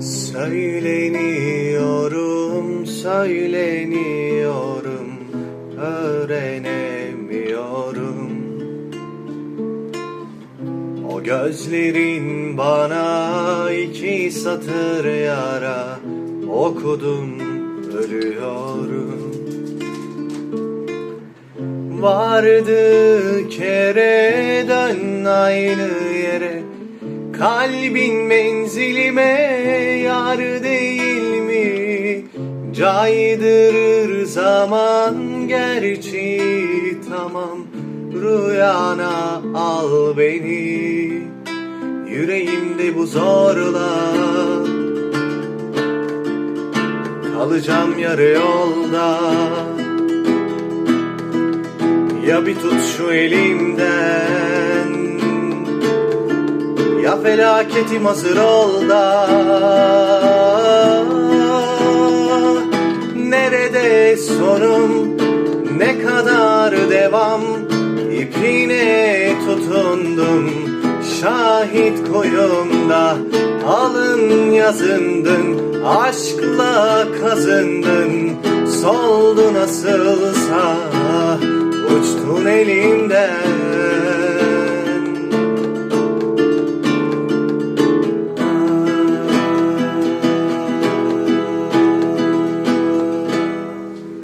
Söyleniyorum, söyleniyorum Öğrenemiyorum. O gözlerin bana iki satır yara Okudum, ölüyorum. Vardı kere dön aynı yere Kalbin menzilime yar değil mi? Caydırır zaman gerçi tamam. Rüyana al beni. Yüreğimde bu zorla Kalacağım yarı yolda. Ya bir tut şu elimden Felaketim hazır ol da Nerede sonum Ne kadar devam? İpine tutundum Şahit koyumda Alın yazındın Aşkla kazındın. Soldu nasılsa Uçtun elimden